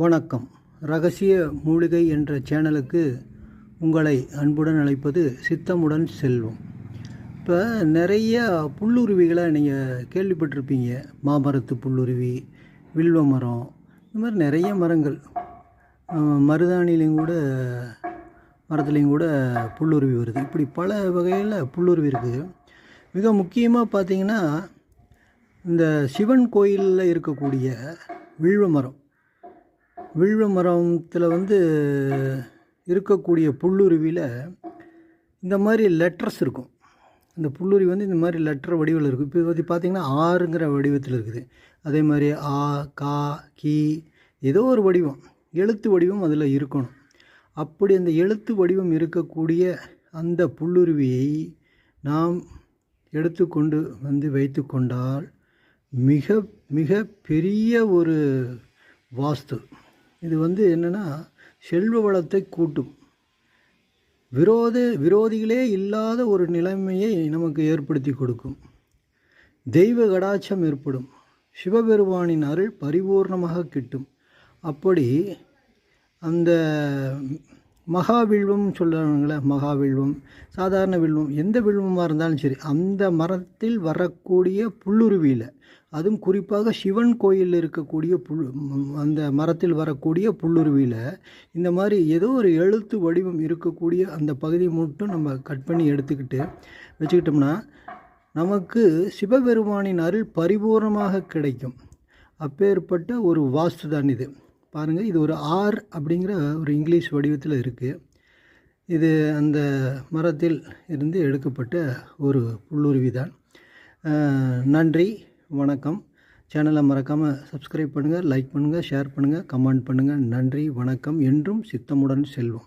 வணக்கம். ரகசிய மூலிகை என்ற சேனலுக்கு உங்களை அன்புடன் அழைப்பது சித்தமுடன் செல்வம். இப்போ நிறைய புல்லுருவிகளை நீங்கள் கேள்விப்பட்டிருப்பீங்க. மாமரத்து புல்லுருவி வில்வ மரம் இந்த மாதிரி நிறைய மரங்கள். மருதாணிலையும் கூட மரத்துலேயும் கூட புல்லுருவி வருது. இப்படி பல வகையில் புல்லுருவி இருக்குது. மிக முக்கியமாக பார்த்தீங்கன்னா இந்த சிவன் கோயிலில் இருக்கக்கூடிய வில்வ மரம். வில்வ மரத்தில் வந்து இருக்கக்கூடிய புல்லுருவியில் இந்த மாதிரி லெட்டர்ஸ் இருக்கும். இந்த புல்லுருவி வந்து இந்த மாதிரி லெட்டர் வடிவில் இருக்கும். இப்போ பற்றி பார்த்திங்கன்னா ஆறுங்கிற வடிவத்தில் இருக்குது. அதே மாதிரி ஆ கா கி ஏதோ ஒரு வடிவம். எழுத்து வடிவம் அதில் இருக்கணும். அப்படி அந்த எழுத்து வடிவம் இருக்கக்கூடிய அந்த புல்லுருவியை நாம் எடுத்துக்கொண்டு வந்து வைத்து கொண்டால் மிக மிக பெரிய ஒரு வாஸ்து. இது வந்து என்னென்னா செல்வ வளத்தை கூட்டும். விரோத விரோதிகளே இல்லாத ஒரு நிலைமையை நமக்கு ஏற்படுத்தி கொடுக்கும். தெய்வ கடாட்சம் ஏற்படும். சிவபெருமானின் அருள் பரிபூர்ணமாக கிட்டும். அப்படி அந்த மகாவில்வம் சொல்கிறாங்களே மகாவில்வம். சாதாரண வில்வம் எந்த வில்வமாக இருந்தாலும் சரி அந்த மரத்தில் வரக்கூடிய புல்லுருவியில் அதுவும் குறிப்பாக சிவன் கோயிலில் இருக்கக்கூடிய புல் அந்த மரத்தில் வரக்கூடிய புல்லுருவியில் இந்த மாதிரி ஏதோ ஒரு எழுத்து வடிவம் இருக்கக்கூடிய அந்த பகுதியை மட்டும் நம்ம கட் பண்ணி எடுத்துக்கிட்டு வச்சுக்கிட்டோம்னா நமக்கு சிவபெருமானின் அருள் பரிபூர்ணமாக கிடைக்கும். அப்பேற்பட்ட ஒரு வாஸ்து தான் இது. பாருங்கள் இது ஒரு ஆர் அப்படிங்கிற ஒரு இங்கிலீஷ் வடிவத்தில் இருக்குது இது அந்த மரத்தில் இருந்து எடுக்கப்பட்ட ஒரு புல்லுருவி தான். நன்றி வணக்கம். சேனலை மறக்காமல் சப்ஸ்கிரைப் பண்ணுங்கள் லைக் பண்ணுங்கள் ஷேர் பண்ணுங்கள் கமெண்ட் பண்ணுங்கள் நன்றி வணக்கம் என்றும் சித்தமுடன் செல்வம்.